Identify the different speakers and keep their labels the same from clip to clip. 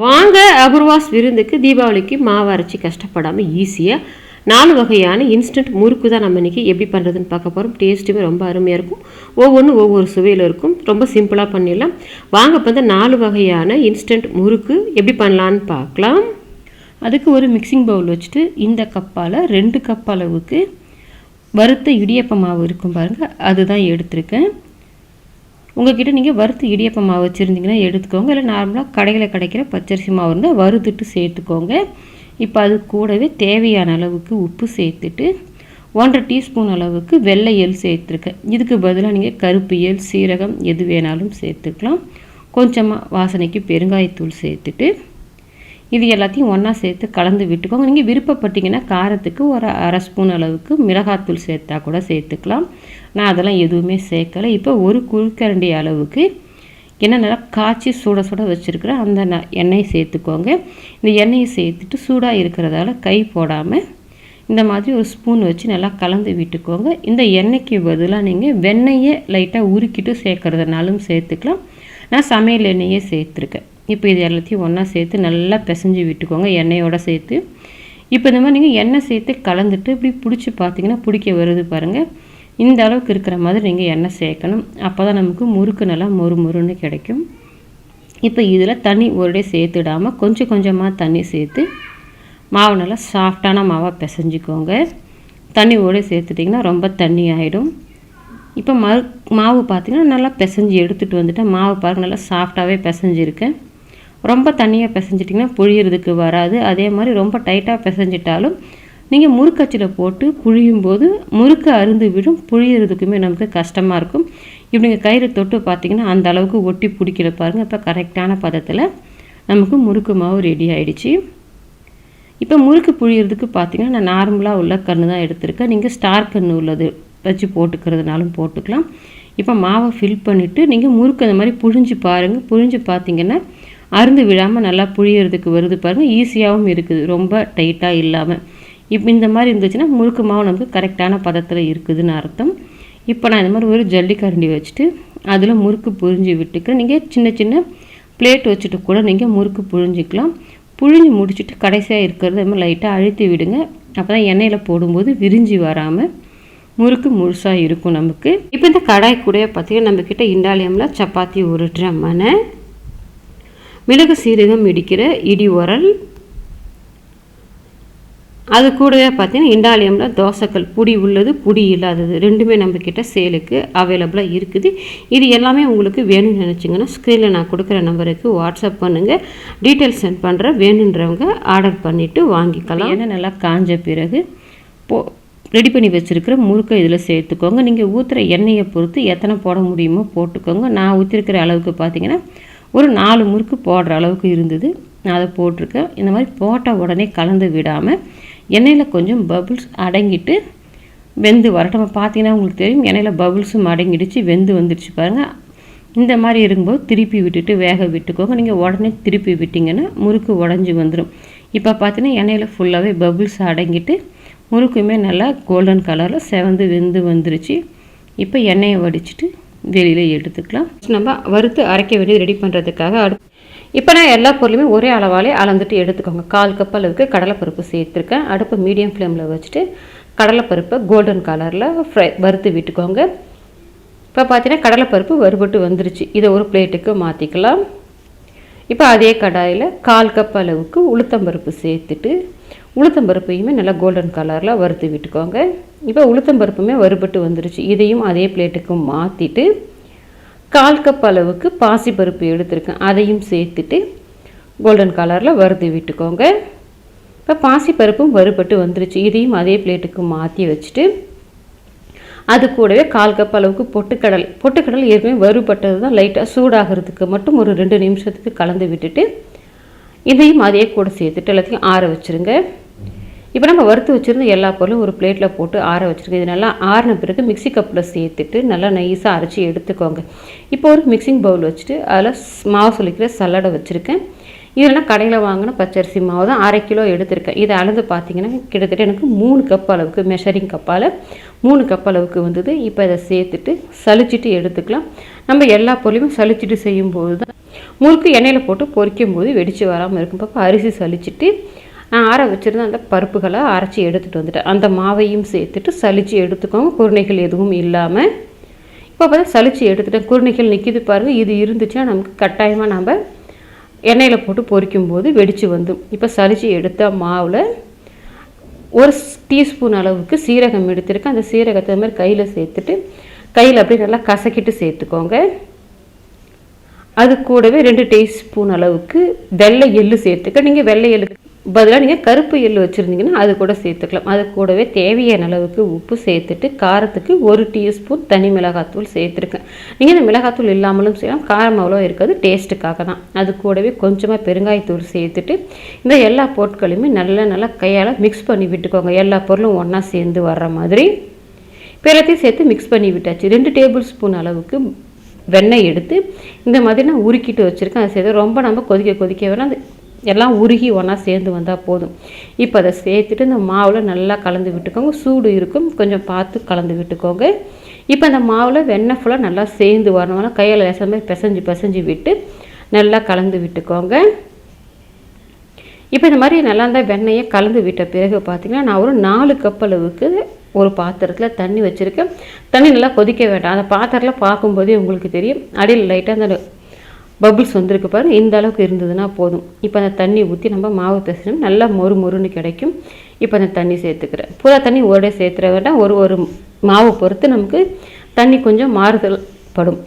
Speaker 1: வாங்க அபூர்வாஸ் விருந்துக்கு தீபாவளிக்கு மாவு அரைச்சி கஷ்டப்படாமல் ஈஸியாக நாலு வகையான இன்ஸ்டன்ட் முறுக்கு தான் நம்ம இன்றைக்கி எப்படி பண்ணுறதுன்னு பார்க்க போகிறோம் டேஸ்ட்டுமே ரொம்ப அருமையாக இருக்கும். ஒவ்வொன்றும் ஒவ்வொரு சுவையில் இருக்கும். ரொம்ப சிம்பிளாக பண்ணிடலாம். வாங்க இப்போ நாலு வகையான இன்ஸ்டன்ட் முறுக்கு எப்படி பண்ணலான்னு பார்க்கலாம்.
Speaker 2: அதுக்கு ஒரு மிக்சிங் பவுல் வச்சுட்டு இந்த கப்பால் ரெண்டு கப் அளவுக்கு வறுத்த இடியப்ப மாவு இருக்கும் பாருங்கள் அதுதான் எடுத்திருக்கேன். உங்ககிட்ட நீங்கள் வறுத்து இடியப்ப மாவு வச்சுருந்தீங்கன்னா எடுத்துக்கோங்க. இல்லை நார்மலாக கடையில் கிடைக்கிற பச்சரிசி மாவு இருந்தால் வறுத்துட்டு சேர்த்துக்கோங்க. இப்போ அது கூடவே தேவையான அளவுக்கு உப்பு சேர்த்துட்டு ஒன்றரை டீஸ்பூன் அளவுக்கு வெள்ளை எள் சேர்த்துருக்கேன். இதுக்கு பதிலாக நீங்கள் கருப்பு எள் சீரகம் எது வேணாலும் சேர்த்துக்கலாம். கொஞ்சமாக வாசனைக்கு பெருங்காயத்தூள் சேர்த்துட்டு இது எல்லாத்தையும் ஒன்றா சேர்த்து கலந்து விட்டுக்கோங்க. நீங்கள் விருப்பப்பட்டீங்கன்னா காரத்துக்கு ஒரு அரை ஸ்பூன் அளவுக்கு மிளகாத்தூள் சேர்த்தா கூட சேர்த்துக்கலாம். நான் அதெல்லாம் எதுவுமே சேர்க்கலை. இப்போ ஒரு குழுக்கரண்டி அளவுக்கு எண்ணெய் நல்லா காய்ச்சி சுட சுட வச்சுருக்கிறேன் அந்த ந எண்ணெயை சேர்த்துக்கோங்க. இந்த எண்ணெயை சேர்த்துட்டு சூடாக இருக்கிறதால கை போடாமல் இந்த மாதிரி ஒரு ஸ்பூன் வச்சு நல்லா கலந்து விட்டுக்கோங்க. இந்த எண்ணெய்க்கு பதிலாக நீங்கள் வெண்ணெயை லைட்டாக உருக்கிட்டு சேர்க்குறதுனாலும் சேர்த்துக்கலாம். நான் சமையல் எண்ணெயே சேர்த்துருக்கேன். இப்போ இது எல்லாத்தையும் ஒன்றா சேர்த்து நல்லா பிசைஞ்சு விட்டுக்கோங்க எண்ணெயோடு சேர்த்து. இப்போ இந்த மாதிரி நீங்கள் எண்ணெய் சேர்த்து கலந்துட்டு இப்படி பிடிச்சி பார்த்தீங்கன்னா பிடிக்க வருது பாருங்கள் இந்த அளவுக்கு இருக்கிற மாதிரி நீங்கள் எண்ணெய் சேர்க்கணும். அப்போ தான் நமக்கு முறுக்கு நல்லா மொறு மொறுன்னு கிடைக்கும். இப்போ இதில் தண்ணி ஒரே சேர்த்துடாமல் கொஞ்சம் கொஞ்சமாக தண்ணி சேர்த்து மாவு நல்லா சாஃப்டான மாவாக பிசைஞ்சிக்கோங்க. தண்ணி ஓட சேர்த்துட்டிங்கன்னா ரொம்ப தண்ணி ஆகிடும் இப்போ மறு மாவு பார்த்திங்கன்னா நல்லா பிசைஞ்சு எடுத்துகிட்டு வந்துட்டேன். மாவு பாருங்கள் நல்லா சாஃப்டாகவே பிசைஞ்சிருக்கேன். ரொம்ப தண்ணியாக பிசைஞ்சிட்டிங்கன்னா புழியறதுக்கு வராது. அதே மாதிரி ரொம்ப டைட்டாக பிசைஞ்சிட்டாலும் நீங்கள் முறுக்கச்சில் போட்டு புழியும் போது முறுக்கு அருந்து விடும் புழியறதுக்குமே நமக்கு கஷ்டமாக இருக்கும். இப்படி நீங்கள் கயிறு தொட்டு பார்த்திங்கன்னா அந்த அளவுக்கு ஒட்டி பிடிக்கல பாருங்கள் இப்போ கரெக்டான பதத்தில் நமக்கு முறுக்கு மாவு ரெடி ஆகிடுச்சு இப்போ முறுக்கு புழியறதுக்கு பார்த்தீங்கன்னா நான் நார்மலாக உள்ள கன்று தான் எடுத்திருக்கேன். நீங்கள் ஸ்டார் கன்று உள்ளது வச்சு போட்டுக்கிறதுனாலும் போட்டுக்கலாம். இப்போ மாவை ஃபில் பண்ணிவிட்டு நீங்கள் முறுக்கு அந்த மாதிரி புழிஞ்சு பாருங்கள் புழிஞ்சு பார்த்திங்கன்னா அருந்து விழாமல் நல்லா புழியறதுக்கு வருது பாருங்கள் ஈஸியாகவும் இருக்குது. ரொம்ப டைட்டாக இல்லாமல் இப்போ இந்த மாதிரி இருந்துச்சுன்னா முறுக்கு மாவு நமக்கு கரெக்டான பதத்தில் இருக்குதுன்னு அர்த்தம். இப்போ நான் இந்த மாதிரி ஒரு ஜல்லிக்கரண்டி வச்சுட்டு அதில் முறுக்கு புழிஞ்சு விட்டுக்கிறேன். நீங்கள் சின்ன சின்ன பிளேட் வச்சுட்டு கூட நீங்கள் முறுக்கு புழிஞ்சிக்கலாம். புழிஞ்சு முடிச்சுட்டு கடைசியாக இருக்கிறத மாதிரி லைட்டாக அழுத்தி விடுங்க. அப்போ தான் எண்ணெயில் போடும்போது விரிஞ்சு வராமல் முறுக்கு முழுசாக இருக்கும் நமக்கு.
Speaker 1: இப்போ இந்த கடாய் கூட பார்த்தீங்கன்னா நம்மக்கிட்ட இண்டாலியமில் சப்பாத்தி உருட்டுற மனை மிளகு சீரகம் இடிக்கிற இடி உரல். அது கூடவே பார்த்தீங்கன்னா இண்டாலியமில் தோசைக்கல் புடி உள்ளது புடி இல்லாதது ரெண்டுமே நம்மக்கிட்ட சேலுக்கு அவைலபிளாக இருக்குது. இது எல்லாமே உங்களுக்கு வேணும்னு நினச்சிங்கன்னா ஸ்க்ரீனில் நான் கொடுக்குற நம்பருக்கு வாட்ஸ்அப் பண்ணுங்கள் டீட்டெயில்ஸ் சென்ட் பண்ணுற வேணுன்றவங்க ஆர்டர் பண்ணிவிட்டு வாங்கிக்கலாம்.
Speaker 2: ஏன்னா நல்லா காஞ்ச பிறகு போ ரெடி பண்ணி வச்சுருக்கிற முறுக்கை இதில் சேர்த்துக்கோங்க. நீங்கள் ஊற்றுற எண்ணெயை பொறுத்து எத்தனை போட முடியுமோ போட்டுக்கோங்க. நான் ஊற்றிருக்கிற அளவுக்கு பார்த்தீங்கன்னா ஒரு நாலு முறுக்கு போடுற அளவுக்கு இருந்தது. நான் அதை போட்டிருக்கேன். இந்த மாதிரி போட்ட உடனே கலந்து விடாமல் எண்ணெயில் கொஞ்சம் பபுள்ஸ் அடங்கிட்டு வெந்து வரட்டும் பார்த்தீங்கன்னா உங்களுக்கு தெரியும் எண்ணெயில் பபுள்ஸும் அடங்கிடுச்சு வெந்து வந்துடுச்சு பாருங்கள் இந்த மாதிரி இருக்கும்போது திருப்பி விட்டுட்டு வேக விட்டுக்கோங்க. நீங்கள் உடனே திருப்பி விட்டிங்கன்னா முறுக்கு உடஞ்சி வந்துடும் இப்போ பார்த்தீங்கன்னா எண்ணெயில் ஃபுல்லாகவே பபுள்ஸ் அடங்கிட்டு முறுக்குமே நல்லா கோல்டன் கலரில் செவந்து வெந்து வந்துருச்சு. இப்போ எண்ணெயை வடிச்சிட்டு வெளியில் எடுத்துக்கலாம்.
Speaker 1: நம்ம வறுத்து அரைக்க வேண்டியது ரெடி பண்ணுறதுக்காக அடு இப்போ நான் எல்லா பொருளுமே ஒரே அளவாலே அளந்துட்டு எடுத்துக்கோங்க. கால் கப் அளவுக்கு கடலைப்பருப்பு சேர்த்துருக்கேன். அடுப்பு மீடியம் ஃப்ளேமில் வச்சுட்டு கடலைப்பருப்பை கோல்டன் கலரில் ஃப்ரை வறுத்து விட்டுக்கோங்க. இப்போ பார்த்தீங்கன்னா கடலைப்பருப்பு வறுபட்டு வந்துருச்சு. இதை ஒரு பிளேட்டுக்கு மாற்றிக்கலாம் இப்போ அதே கடாயில் கால் கப் அளவுக்கு உளுத்தம்பருப்பு சேர்த்துட்டு உளுத்தம்பருப்பையுமே நல்லா கோல்டன் கலரில் வறுத்து விட்டுக்கோங்க. இப்போ உளுத்தம்பருப்புமே வறுபட்டு வந்துருச்சு. இதையும் அதே பிளேட்டுக்கு மாற்றிட்டு கால் கப் அளவுக்கு பாசிப்பருப்பு எடுத்திருக்கேன். அதையும் சேர்த்துட்டு கோல்டன் கலரில் வறுத்து விட்டுக்கோங்க. இப்போ பாசிப்பருப்பும் வறுபட்டு வந்துருச்சு. இதையும் அதே பிளேட்டுக்கு மாற்றி வச்சுட்டு அது கூடவே கால் கப் அளவுக்கு பொட்டுக்கடல். பொட்டுக்கடல் ஏற்கனவே வறுபட்டது தான் லைட்டாக சூடாகிறதுக்கு மட்டும் ஒரு ரெண்டு நிமிஷத்துக்கு கலந்து விட்டுட்டு இதையும் அதே கூட சேர்த்துட்டு எல்லாத்தையும் ஆற வச்சுருங்க. இப்போ நம்ம வறுத்து வச்சுருந்த எல்லா பொருளும் ஒரு பிளேட்டில் போட்டு ஆற வச்சுருங்க. இது நல்லா ஆறின பிறகு மிக்சி கப்பில் சேர்த்துட்டு நல்லா நைஸாக அரைச்சி எடுத்துக்கோங்க. இப்போ ஒரு மிக்சிங் பவுல் வச்சுட்டு அதில் மாவு சொல்லிக்கிற சல்லடை வச்சுருக்கேன்.
Speaker 2: இதெல்லாம் கடையில் வாங்கின பச்சரிசி மாவு தான் அரை கிலோ எடுத்திருக்கேன். இதை அளந்து பார்த்தீங்கன்னா கிட்டத்தட்ட எனக்கு மூணு கப் அளவுக்கு மெஷரிங் கப்பால் மூணு கப் அளவுக்கு வந்தது. இப்போ இதை சேர்த்துட்டு சலிச்சிட்டு எடுத்துக்கலாம். நம்ம எல்லா பொருளையும் சளிச்சிட்டு செய்யும்போது தான் முறுக்கு எண்ணெயில் போட்டு பொரிக்கும் போது வெடித்து வராமல் இருக்கும் இப்போ அரிசி சலிச்சிட்டு நான் ஆற வச்சுருந்த அந்த பருப்புகளை அரைச்சி எடுத்துகிட்டு வந்துட்டேன். அந்த மாவையும் சேர்த்துட்டு சளிச்சு எடுத்துக்கோங்க. குருணைகள் எதுவும் இல்லாமல் இப்போ பார்த்தா சளிச்சு எடுத்துட்டேன். குருணைகள் நிற்கிது பாருங்கள் இது இருந்துச்சுன்னா நமக்கு கட்டாயமாக நம்ம எண்ணெயில் போட்டு பொரிக்கும் போது வெடித்து வந்துடும் இப்போ சளிச்சு எடுத்த மாவில் ஒரு டீஸ்பூன் அளவுக்கு சீரகம் எடுத்திருக்கேன். அந்த சீரகத்தை அது மாதிரி கையில் சேர்த்துட்டு கையில் அப்படியே நல்லா கசக்கிட்டு சேர்த்துக்கோங்க. அது கூடவே ரெண்டு டீஸ்பூன் அளவுக்கு வெள்ளை எள்ளு சேர்த்துக்க. நீங்கள் வெள்ளை எள்ளு பதிலாக நீங்கள் கருப்பு எள்ளு வச்சுருந்தீங்கன்னா அது கூட சேர்த்துக்கலாம். அது கூடவே தேவையான அளவுக்கு உப்பு சேர்த்துட்டு காரத்துக்கு ஒரு டீஸ்பூன் தனி மிளகாத்தூள் சேர்த்துருக்கேன். நீங்கள் இந்த மிளகாத்தூள் இல்லாமலும் செய்யலாம். காரம் அவ்வளோ இருக்காது டேஸ்ட்டுக்காக தான். அது கூடவே கொஞ்சமாக பெருங்காயத்தூள் சேர்த்துட்டு இந்த எல்லா பொருட்களையுமே நல்லா நல்லா கையால் மிக்ஸ் பண்ணி விட்டுக்கோங்க. எல்லா பொருளும் ஒன்றா சேர்ந்து வர்ற மாதிரி. இப்போ எல்லாத்தையும் சேர்த்து மிக்ஸ் பண்ணி விட்டாச்சு. ரெண்டு டேபிள் ஸ்பூன் அளவுக்கு வெண்ணெய் எடுத்து இந்த மாதிரி நான் உருக்கிட்டு வச்சுருக்கேன். அதை சேர்த்து ரொம்ப நம்ம கொதிக்க கொதிக்க வேணால் அது எல்லாம் உருகி ஒன்றா சேர்ந்து வந்தால் போதும். இப்போ அதை சேர்த்துட்டு இந்த மாவில் நல்லா கலந்து விட்டுக்கோங்க. சூடு இருக்கும். கொஞ்சம் பார்த்து கலந்து விட்டுக்கோங்க. இப்போ அந்த மாவில் வெண்ணெய் ஃபுல்லாக நல்லா சேர்ந்து வரணும்னா கையில் லேசாக மாதிரி பிசைஞ்சு பிசைஞ்சு விட்டு நல்லா கலந்து விட்டுக்கோங்க. இப்போ இந்த மாதிரி நல்லா இருந்தால் வெண்ணெயை கலந்து விட்ட பிறகு பார்த்திங்கன்னா நான் ஒரு நாலு கப் அளவுக்கு ஒரு பாத்திரத்தில் தண்ணி வச்சுருக்கேன். தண்ணி நல்லா கொதிக்க வேண்டாம். அந்த பாத்திரத்தில் பார்க்கும்போதே உங்களுக்கு தெரியும். அடியில் லைட்டாக அந்த பபுள்ஸ் வந்திருக்கு பாருங்க இந்த அளவுக்கு இருந்ததுன்னா போதும். இப்போ அந்த தண்ணி ஊற்றி நம்ம மாவு பிசைஞ்சோம் நல்லா மொறு மொறுன்னு கிடைக்கும். இப்போ அந்த தண்ணி சேர்த்துக்கிறேன் பூரா தண்ணி ஒரே சேர்த்துற வேண்டாம் ஒரு ஒரு மாவு பொறுத்து நமக்கு தண்ணி கொஞ்சம் மாறுதல் படும்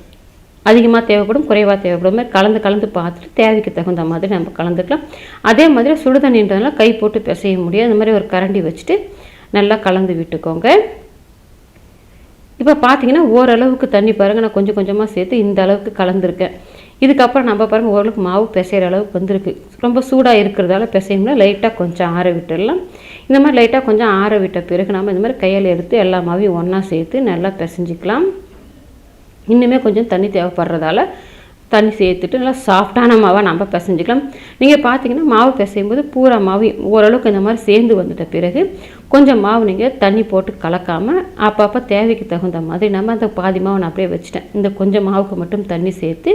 Speaker 2: அதிகமாக தேவைப்படும் குறைவாக தேவைப்படும். மாதிரி கலந்து கலந்து பார்த்துட்டு தேவைக்கு தகுந்த மாதிரி நம்ம கலந்துக்கலாம். அதே மாதிரி சுடு தண்ணின்றதுனால கை போட்டு பிசைய முடியாது. அந்த மாதிரி ஒரு கரண்டி வச்சுட்டு நல்லா கலந்து விட்டுக்கோங்க. இப்போ பார்த்தீங்கன்னா ஓரளவுக்கு தண்ணி பாருங்கள் நான் கொஞ்சம் கொஞ்சமாக சேர்த்து இந்த அளவுக்கு கலந்துருக்கேன். இதுக்கப்புறம் நம்ம பாருங்கள் ஓரளவுக்கு மாவு பிசைகிற அளவுக்கு வந்திருக்கு. ரொம்ப சூடாக இருக்கிறதால பிசையணும்னா லைட்டாக கொஞ்சம் ஆற விட்டுடலாம். இந்த மாதிரி லைட்டாக கொஞ்சம் ஆற விட்ட பிறகு நம்ம இந்த மாதிரி கையில் எடுத்து எல்லா மாவையும் ஒன்றா சேர்த்து நல்லா பிசைஞ்சிக்கலாம். இன்னுமே கொஞ்சம் தண்ணி தேவைப்படுறதால தண்ணி சேர்த்துட்டு நல்லா சாஃப்டான மாவை நம்ம பிசைஞ்சிக்கலாம். நீங்கள் பார்த்தீங்கன்னா மாவு பிசையும் போது பூரா மாவு ஓரளவுக்கு இந்த மாதிரி சேர்ந்து வந்துட்ட பிறகு கொஞ்சம் மாவு நீங்கள் தண்ணி போட்டு கலக்காமல் அப்பப்போ தேவைக்கு தகுந்த மாதிரி நம்ம அந்த பாதி மாவை நான் அப்படியே வச்சுட்டேன். இந்த கொஞ்சம் மாவுக்கு மட்டும் தண்ணி சேர்த்து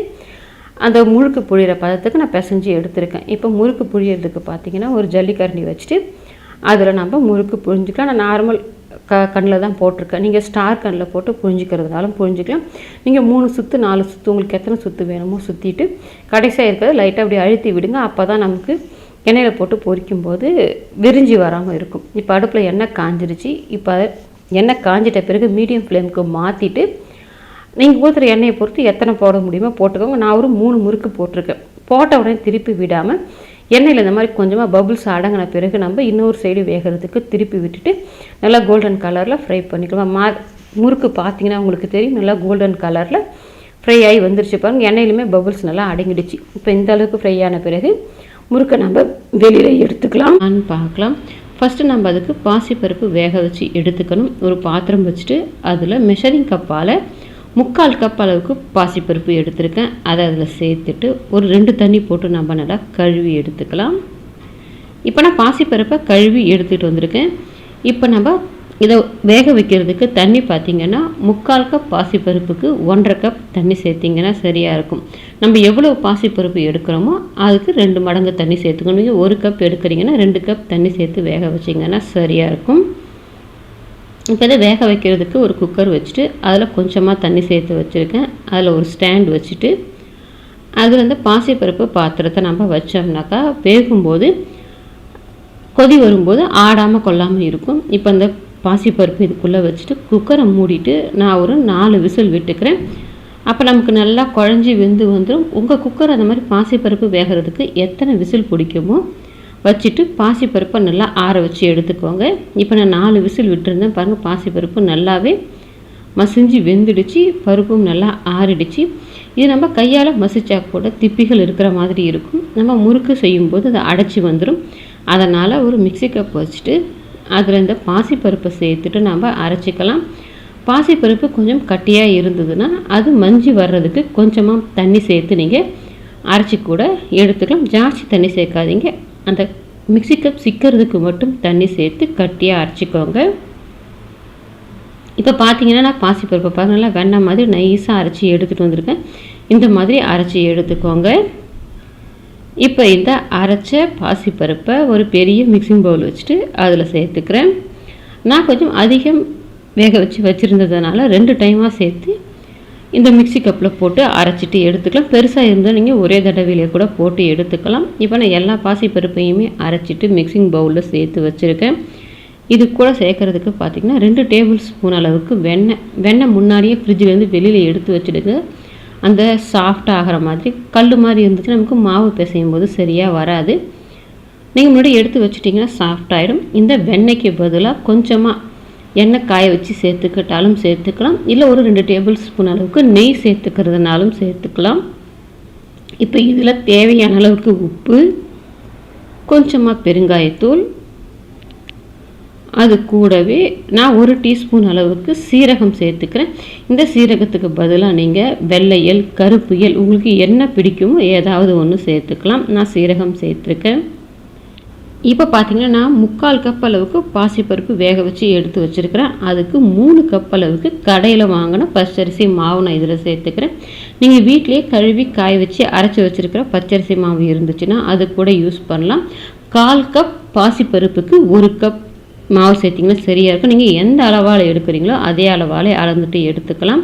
Speaker 2: அந்த முறுக்கு புழியிற பதத்துக்கு நான் பிசைஞ்சு எடுத்திருக்கேன். இப்போ முறுக்கு புழியறதுக்கு பார்த்தீங்கன்னா ஒரு ஜல்லிக்கரண்டி வச்சுட்டு அதில் நம்ம முறுக்கு புழிஞ்சிக்கலாம் நான் நார்மல் க கண்ணில் தான் போட்டிருக்கேன். நீங்கள் ஸ்டார் கண்ணில் போட்டு புழிஞ்சிக்கிறதுனாலும் புழிஞ்சிக்கலாம் நீங்கள் மூணு சுற்று நாலு சுற்று உங்களுக்கு எத்தனை சுற்று வேணுமோ சுற்றிட்டு கடைசியாக இருக்கிறத லைட்டாக அப்படி அழுத்தி விடுங்க. அப்போ தான் நமக்கு எண்ணெயில் போட்டு பொரிக்கும் போது விரிஞ்சி வராமல் இருக்கும். இப்போ அடுப்பில் எண்ணெய் காஞ்சிருச்சு. இப்போ எண்ணெய் காஞ்சிட்ட பிறகு மீடியம் ஃப்ளேமுக்கு மாற்றிட்டு நீங்கள் ஊற்றுற எண்ணெயை பொறுத்து எத்தனை போட முடியுமோ போட்டுக்கோங்க. நான் ஒரு மூணு முறுக்கு போட்டிருக்கேன். போட்ட உடனே திருப்பி விடாமல் எண்ணெயில் இந்த மாதிரி கொஞ்சமாக பபுள்ஸ் அடங்கின பிறகு நம்ம இன்னொரு சைடு வேகிறதுக்கு திருப்பி விட்டுட்டு நல்லா கோல்டன் கலரில் ஃப்ரை பண்ணிக்கலாம். மா முறுக்கு பார்த்தீங்கன்னா உங்களுக்கு தெரியும். நல்லா கோல்டன் கலரில் ஃப்ரை ஆகி வந்துருச்சு பாருங்கள் எண்ணெயிலுமே பபுள்ஸ் நல்லா அடங்கிடுச்சு. இப்போ இந்த அளவுக்கு ஃப்ரை ஆன பிறகு முறுக்கை நம்ம வெளியில் எடுத்துக்கலாம். பார்க்கலாம். ஃபஸ்ட்டு நம்ம அதுக்கு பாசிப்பருப்பு வேக வச்சு எடுத்துக்கணும். ஒரு பாத்திரம் வச்சுட்டு அதில் மெஷரிங் கப்பால் முக்கால் கப் அளவுக்கு பாசிப்பருப்பு எடுத்திருக்கேன். அதை அதில் சேர்த்துட்டு ஒரு ரெண்டு தண்ணி போட்டு நம்ம நல்லா கழுவி எடுத்துக்கலாம். இப்போ நான் பாசிப்பருப்பை கழுவி எடுத்துகிட்டு வந்திருக்கேன். இப்போ நம்ம இதை வேக வைக்கிறதுக்கு தண்ணி பார்த்திங்கன்னா முக்கால் கப் பாசிப்பருப்புக்கு ஒன்றரை கப் தண்ணி சேர்த்திங்கன்னா சரியாக இருக்கும். நம்ம எவ்வளோ பாசிப்பருப்பு எடுக்கிறோமோ அதுக்கு ரெண்டு மடங்கு தண்ணி சேர்த்துக்கணும். நீங்கள் ஒரு கப் எடுக்கிறீங்கன்னா ரெண்டு கப் தண்ணி சேர்த்து வேக வச்சிங்கன்னா சரியாக இருக்கும். இப்போ இதை வேக வைக்கிறதுக்கு ஒரு குக்கர் வச்சுட்டு அதில் கொஞ்சமாக தண்ணி சேர்த்து வச்சுருக்கேன். அதில் ஒரு ஸ்டாண்ட் வச்சுட்டு அதில் இந்த பாசிப்பருப்பு பாத்திரத்தை நம்ம வச்சோம்னாக்கா வேகும்போது கொதி வரும்போது ஆடாமல் கொள்ளாமல் இருக்கும். இப்போ இந்த பாசிப்பருப்பு இதுக்குள்ளே வச்சுட்டு குக்கரை மூடிட்டு நான் ஒரு நாலு விசில் விட்டுக்கிறேன். அப்போ நமக்கு நல்லா குழஞ்சி வெந்து வந்துடும் உங்கள் குக்கர் அந்த மாதிரி பாசிப்பருப்பு வேகிறதுக்கு எத்தனை விசில் பிடிக்குமோ வச்சுட்டு பாசிப்பருப்பை நல்லா ஆற வச்சு எடுத்துக்கோங்க. இப்போ நான் நாலு விசில் விட்டுருந்தேன். பாருங்கள் பாசிப்பருப்பு நல்லாவே மசிஞ்சு வெந்துடுச்சு. பருப்பும் நல்லா ஆறிடுச்சு. இது நம்ம கையால் மசிச்சா கூட திப்பிகள் இருக்கிற மாதிரி இருக்கும். நம்ம முறுக்கு செய்யும்போது அதை அடைச்சி வந்துடும் அதனால் ஒரு மிக்சி கப் வச்சுட்டு அதில் இந்த பாசிப்பருப்பை சேர்த்துட்டு நம்ம அரைச்சிக்கலாம். பாசிப்பருப்பு கொஞ்சம் கட்டியாக இருந்ததுன்னா அது மஞ்சி வர்றதுக்கு கொஞ்சமாக தண்ணி சேர்த்து நீங்கள் அரைச்சி கூட எடுத்துக்கலாம். ஜாஸ்தி தண்ணி சேர்க்காதீங்க. அந்த மிக்ஸி கப் சிக்கிறதுக்கு மட்டும் தண்ணி சேர்த்து கட்டியாக அரைச்சிக்கோங்க. இப்போ பார்த்தீங்கன்னா நான் பாசிப்பருப்பை பாருங்க நல்லா வெண்ணெய் மாதிரி நைஸாக அரைச்சி எடுத்துகிட்டு வந்திருக்கேன். இந்த மாதிரி அரைச்சி எடுத்துக்கோங்க. இப்போ இந்த அரைச்ச பாசிப்பருப்பை ஒரு பெரிய மிக்சிங் பவுல் வச்சுட்டு அதில் சேர்த்துக்கிறேன். நான் கொஞ்சம் அதிகம் வேக வச்சு வச்சுருந்ததுனால ரெண்டு டைமாக சேர்த்து இந்த மிக்ஸி கப்பில் போட்டு அரைச்சிட்டு எடுத்துக்கலாம். பெருசாக இருந்தால் நீங்கள் ஒரே தடவையிலே கூட போட்டு எடுத்துக்கலாம். இப்போ நான் எல்லா பாசிப்பருப்பையுமே அரைச்சிட்டு மிக்சிங் பவுலில் சேர்த்து வச்சுருக்கேன். இது கூட சேர்க்கறதுக்கு பார்த்தீங்கன்னா ரெண்டு டேபிள் ஸ்பூன் அளவுக்கு வெண்ணெய். வெண்ணெய் முன்னாடியே ஃப்ரிட்ஜிலேருந்து வெளியில் எடுத்து வச்சுடுங்க. அந்த சாஃப்ட் ஆகிற மாதிரி கல் மாதிரி இருந்துச்சுன்னா நமக்கு மாவு பிசையும் போது சரியாக வராது. நீங்கள் முன்னாடி எடுத்து வச்சிட்டிங்கன்னா சாஃப்ட் ஆகிடும் இந்த வெண்ணெய்க்கு பதிலாக கொஞ்சமாக எண்ணெய் காய வச்சு சேர்த்துக்கிட்டாலும் சேர்த்துக்கலாம். இல்லை ஒரு ரெண்டு டேபிள் ஸ்பூன் அளவுக்கு நெய் சேர்த்துக்கிறதுனாலும் சேர்த்துக்கலாம். இப்போ இதில் தேவையான அளவுக்கு உப்பு கொஞ்சமாக பெருங்காயத்தூள். அது கூடவே நான் ஒரு டீஸ்பூன் அளவுக்கு சீரகம் சேர்த்துக்கிறேன். இந்த சீரகத்துக்கு பதிலாக நீங்கள் வெள்ளையல் கருப்பு எல் உங்களுக்கு என்ன பிடிக்குமோ ஏதாவது ஒன்று சேர்த்துக்கலாம். நான் சீரகம் சேர்த்துருக்கேன். இப்போ பார்த்தீங்கன்னா நான் முக்கால் கப் அளவுக்கு பாசிப்பருப்பு வேக வச்சு எடுத்து வச்சுருக்கிறேன். அதுக்கு மூணு கப் அளவுக்கு கடையில் வாங்கின பச்சரிசி மாவு நான் இதில் சேர்த்துக்கிறேன். நீங்கள் வீட்டிலேயே கழுவி காய வச்சு அரைச்சி வச்சுருக்கிற பச்சரிசி மாவு இருந்துச்சுன்னா அது கூட யூஸ் பண்ணலாம். கால் கப் பாசிப்பருப்புக்கு ஒரு கப் மாவு சேர்த்திங்கன்னா சரியாக இருக்கும். நீங்கள் எந்த அளவால் எடுக்கிறீங்களோ அதே அளவால் அளந்துட்டு எடுத்துக்கலாம்.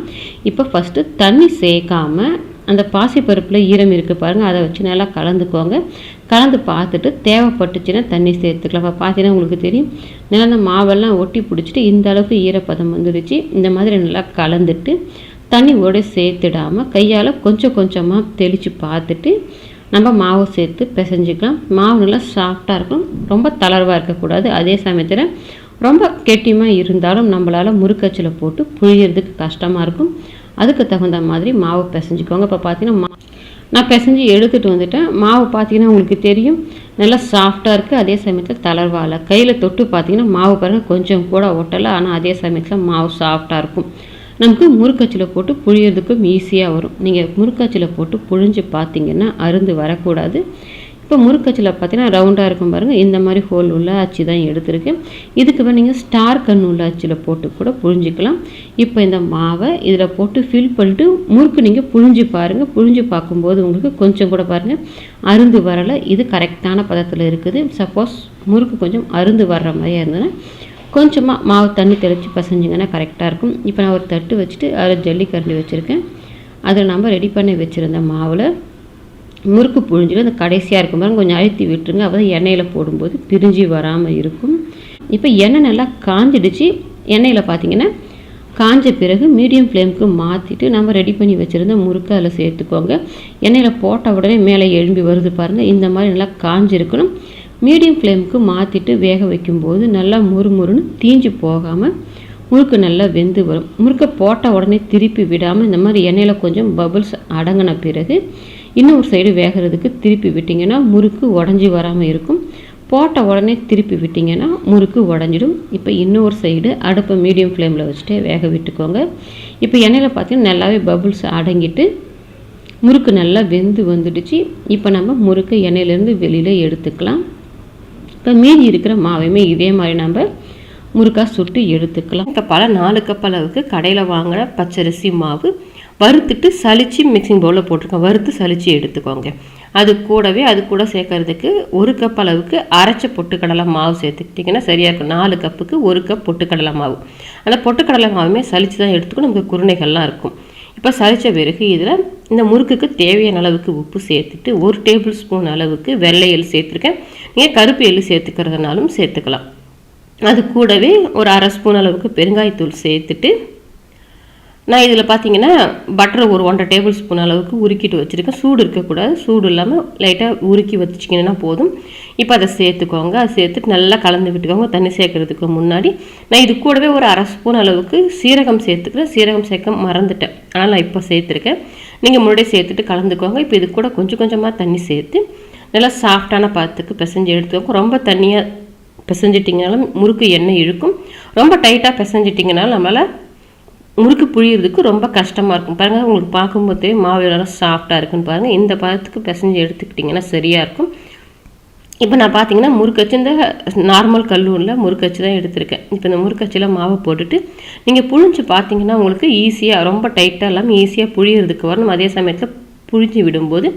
Speaker 2: இப்போ ஃபஸ்ட்டு தண்ணி சேர்க்காமல் அந்த பாசிப்பருப்பில் ஈரம் இருக்குது பாருங்கள் அதை வச்சு நல்லா கலந்துக்கோங்க. கலந்து பார்த்துட்டு தேவைப்பட்டுச்சுன்னா தண்ணி சேர்த்துக்கலாம். இப்போ பார்த்தீங்கன்னா உங்களுக்கு தெரியும் நல்லா அந்த மாவெல்லாம் ஒட்டி பிடிச்சிட்டு இந்த அளவுக்கு ஈரப்பதம் வந்துடுச்சு இந்த மாதிரி நல்லா கலந்துட்டு தண்ணியோட சேர்த்துடாமல் கையால் கொஞ்சம் கொஞ்சமாக தெளித்து பார்த்துட்டு நம்ம மாவு சேர்த்து பிசைஞ்சிக்கலாம். மாவு நல்லா சாஃப்டாக இருக்கும். ரொம்ப தளர்வாக இருக்கக்கூடாது. அதே சமயத்தில் ரொம்ப கெட்டியமாக இருந்தாலும் நம்மளால் முறுக்கச்சில் போட்டு புழியறதுக்கு கஷ்டமாக இருக்கும். அதுக்கு தகுந்த மாதிரி மாவு பிசைஞ்சிக்கோங்க. இப்போ பார்த்தீங்கன்னா மா நான் பிசைஞ்சு எடுத்துகிட்டு வந்துட்டேன். மாவு பார்த்தீங்கன்னா உங்களுக்கு தெரியும். நல்லா சாஃப்டாக இருக்குது அதே சமயத்தில் தளர்வால். கையில் தொட்டு பார்த்தீங்கன்னா மாவு பாருங்கள் கொஞ்சம் கூட ஒட்டலை. ஆனால் அதே சமயத்தில் மாவு சாஃப்டாக இருக்கும். நமக்கு முறுக்கச்சில் போட்டு புழியறதுக்கும் ஈஸியாக வரும். நீங்கள் முறுக்கச்சில் போட்டு புழிஞ்சு பார்த்தீங்கன்னா அருந்து வரக்கூடாது. இப்போ முறுக்கச்சில் பார்த்தீங்கன்னா ரவுண்டாக இருக்கும் பாருங்கள் இந்த மாதிரி ஹோல் உள்ள அச்சு தான் எடுத்திருக்கேன் இதுக்கு வந்து நீங்கள் ஸ்டார் கண் உள்ள அச்சில் போட்டு கூட புழிஞ்சிக்கலாம். இப்போ இந்த மாவை இதில் போட்டு ஃபில் பண்ணிட்டு முறுக்கு நீங்கள் புழிஞ்சு பாருங்கள் புழிஞ்சு பார்க்கும்போது உங்களுக்கு கொஞ்சம் கூட பாருங்கள் அருந்து வரலை. இது கரெக்டான பதத்தில் இருக்குது. சப்போஸ் முறுக்கு கொஞ்சம் அருந்து வர்ற மாதிரியாக இருந்ததுன்னா கொஞ்சமாக மாவு தண்ணி தெளித்து பசஞ்சிங்கன்னா கரெக்டாக இருக்கும். இப்போ நான் ஒரு தட்டு வச்சுட்டு அதில் ஜல்லிக்கரண்டி வச்சுருக்கேன். அதில் நம்ம ரெடி பண்ணி வச்சுருந்த மாவில் முறுக்கு புழிஞ்சிடும். அந்த கடைசியாக இருக்கும் பாருங்க. கொஞ்சம் அழுத்தி விட்டுருங்க. அப்போ தான் எண்ணெயில் போடும்போது பிரிஞ்சு வராமல் இருக்கும். இப்போ எண்ணெய் நல்லா காஞ்சிடுச்சு. எண்ணெயில் பார்த்தீங்கன்னா காஞ்ச பிறகு மீடியம் ஃப்ளேமுக்கு மாற்றிட்டு நம்ம ரெடி பண்ணி வச்சுருந்த முறுக்கு அதில் சேர்த்துக்கோங்க. எண்ணெயில் போட்ட உடனே மேலே எழும்பி வருது பாருங்கள் இந்த மாதிரி நல்லா காஞ்சிருக்கணும். மீடியம் ஃப்ளேமுக்கு மாற்றிட்டு வேக வைக்கும்போது நல்லா முறுமுறுன்னு தீஞ்சு போகாமல் முறுக்கு நல்லா வெந்து வரும். முறுக்கை போட்ட உடனே திருப்பி விடாமல் இந்த மாதிரி எண்ணெயில் கொஞ்சம் பபுள்ஸ் அடங்கின பிறகு இன்னொரு சைடு வேகிறதுக்கு திருப்பி விட்டிங்கன்னா முறுக்கு உடஞ்சி வராமல் இருக்கும். போட்ட உடனே திருப்பி விட்டிங்கன்னா முறுக்கு உடஞ்சிடும். இப்போ இன்னொரு சைடு அடுப்பை மீடியம் ஃப்ளேமில் வச்சுட்டு வேக விட்டுக்கோங்க. இப்போ எண்ணெயில் பார்த்தீங்கன்னா நல்லாவே பபுள்ஸ் அடங்கிட்டு முறுக்கு நல்லா வெந்து வந்துடுச்சு. இப்போ நம்ம முறுக்கு எண்ணெயிலேருந்து வெளியில் எடுத்துக்கலாம். இப்போ மீதி இருக்கிற மாவையுமே இதே மாதிரி நம்ம முறுக்கா சுட்டு எடுத்துக்கலாம். கப்பால் நாலு கப் அளவுக்கு கடையில் வாங்கின பச்சரிசி மாவு வறுத்துட்டு சலிச்சு மிக்சிங் பவுலில் போட்டிருக்கோம். வறுத்து சளிச்சு எடுத்துக்கோங்க. அது கூடவே அது கூட சேர்க்கறதுக்கு ஒரு கப் அளவுக்கு அரைச்ச பொட்டுக்கடலை மாவு சேர்த்துக்கிட்டிங்கன்னா சரியாக இருக்கும். நாலு கப்புக்கு ஒரு கப் பொட்டுக்கடலை மாவு. அந்த பொட்டுக்கடலை மாவுமே சளிச்சு தான் எடுத்துக்கணும். நமக்கு குருணைகள்லாம் இருக்கும். இப்போ சலித்த பிறகு இதில் இந்த முறுக்குக்கு தேவையான அளவுக்கு உப்பு சேர்த்துட்டு ஒரு டேபிள் ஸ்பூன் அளவுக்கு வெள்ளை எள் சேர்த்துருக்கேன். நீங்கள் கருப்பு எள் சேர்த்துக்கிறதுனாலும் சேர்த்துக்கலாம். அது கூடவே ஒரு அரை ஸ்பூன் அளவுக்கு பெருங்காயத்தூள் சேர்த்துட்டு நான் இதில் பார்த்தீங்கன்னா பட்டர் ஒரு ஒன்றரை டேபிள் ஸ்பூன் அளவுக்கு உருக்கிட்டு வச்சுருக்கேன். சூடு இருக்கக்கூடாது. சூடு இல்லாமல் லைட்டாக உருக்கி வச்சுக்கிங்கன்னா போதும். இப்போ அதை சேர்த்துக்கோங்க. அதை சேர்த்துட்டு நல்லா கலந்து விட்டுக்கோங்க. தண்ணி சேர்க்கறதுக்கு முன்னாடி நான் இது கூடவே ஒரு அரை ஸ்பூன் அளவுக்கு சீரகம் சேர்த்துக்கிறேன். சீரகம் சேர்க்க மறந்துட்டேன். ஆனால் நான் இப்போ சேர்த்துருக்கேன். நீங்கள் முன்னாடியே சேர்த்துட்டு கலந்துக்கோங்க. இப்போ இது கூட கொஞ்சம் கொஞ்சமாக தண்ணி சேர்த்து நல்லா சாஃப்டான பாத்துக்கு பிசைஞ்சு எடுத்துக்கோங்க. ரொம்ப தண்ணியாக பிசைஞ்சிட்டிங்கனாலும் முறுக்கு எண்ணெய் இழுக்கும். ரொம்ப டைட்டாக பிசைஞ்சிட்டிங்கனாலும் நம்மளால்
Speaker 1: முறுக்கு புழியறதுக்கு ரொம்ப கஷ்டமாக இருக்கும். பாருங்கள் உங்களுக்கு பார்க்கும்போதே மாவு நல்லா சாஃப்டாக இருக்குன்னு பாருங்கள் இந்த பதத்துக்கு பிசைஞ்சு எடுத்துக்கிட்டிங்கன்னா சரியாக இருக்கும். இப்போ நான் பார்த்தீங்கன்னா முறுக்கச்சு இந்த நார்மல் கல்லூரில் முறுக்கச்சு தான் எடுத்திருக்கேன். இப்போ இந்த முறுக்கச்சியில் மாவை போட்டுட்டு நீங்கள் புழிஞ்சு பார்த்தீங்கன்னா உங்களுக்கு ஈஸியாக ரொம்ப டைட்டாக இல்லாமல் ஈஸியாக புழியறதுக்கு வரணும். அதே சமயத்தில் புழிஞ்சு விடும்போது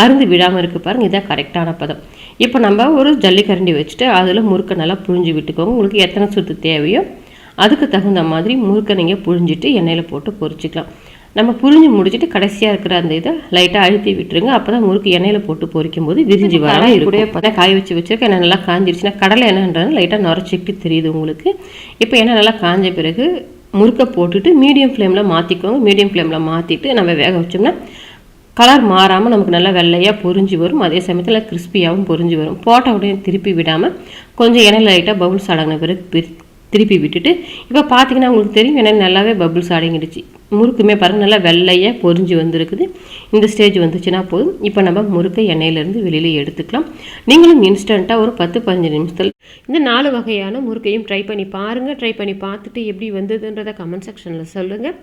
Speaker 1: அருந்து விடாமல் இருக்குது பாருங்கள் இதான் கரெக்டான பதம். இப்போ நம்ம ஒரு ஜல்லிக்கரண்டி வச்சுட்டு அதில் முறுக்கை நல்லா புழிஞ்சு விட்டுக்கோங்க. உங்களுக்கு எத்தனை சொத்து தேவையோ அதுக்கு தகுந்த மாதிரி முறுக்கை நீங்கள் புழிஞ்சிட்டு எண்ணெயில் போட்டு பொரிச்சிக்கலாம். நம்ம புழிஞ்சு முடிச்சிட்டு கடைசியாக இருக்கிற அந்த இதை லைட்டாக அழுத்தி விட்டுருங்க. அப்போ தான் முறுக்கு எண்ணெயில் போட்டு பொரிக்கும் போது விரிஞ்சு வர கூட பார்த்தா காய வச்சு வச்சிருக்க எண்ணெய் நல்லா காஞ்சிருச்சுன்னா கடலை எண்ணெய்ன்றது லைட்டாக நுரைச்சிக்கிட்டு தெரியுது உங்களுக்கு. இப்போ எண்ணெய் நல்லா காஞ்ச பிறகு முறுக்கை போட்டுட்டு மீடியம் ஃப்ளேமில் மாற்றிக்கோங்க மீடியம் ஃப்ளேமில் மாற்றிட்டு நம்ம வேக வச்சோம்னா கலர் மாறாமல் நமக்கு நல்லா வெள்ளையாக பொரிஞ்சு வரும். அதே சமயத்தில் கிறிஸ்பியாகவும் பொரிஞ்சு வரும். போட்ட உடனே திருப்பி விடாமல் கொஞ்சம் எண்ணெய் லைட்டாக பபுள்ஸ் அடங்கின பிறகு திருப்பி விட்டுட்டு இப்போ பார்த்தீங்கன்னா உங்களுக்கு தெரியும் எனக்கு நல்லாவே பபுள்ஸ் அடங்கிடுச்சு. முறுக்குமே பாருங்கள் நல்லா வெள்ளையாக பொரிஞ்சு வந்திருக்குது. இந்த ஸ்டேஜ் வந்துச்சுன்னா போதும். இப்போ நம்ம முறுக்கை எண்ணெயிலேருந்து வெளியில் எடுத்துக்கலாம். நீங்களும் இன்ஸ்டண்ட்டாக ஒரு பத்து பதினஞ்சு நிமிஷத்தில் இந்த நாலு வகையான முறுக்கையும் ட்ரை பண்ணி பாருங்கள் ட்ரை பண்ணி பார்த்துட்டு எப்படி வந்ததுன்றதை கமெண்ட் செக்ஷனில் சொல்லுங்கள்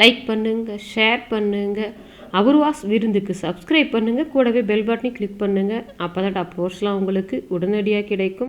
Speaker 1: லைக் பண்ணுங்கள் ஷேர் பண்ணுங்கள் அவர்வாஸ் விருந்துக்கு சப்ஸ்கிரைப் பண்ணுங்கள் கூடவே பெல் பட்டனை கிளிக் பண்ணுங்கள் அப்போ தான் அப்ரோட்ஸ்லாம் உங்களுக்கு உடனடியாக கிடைக்கும்.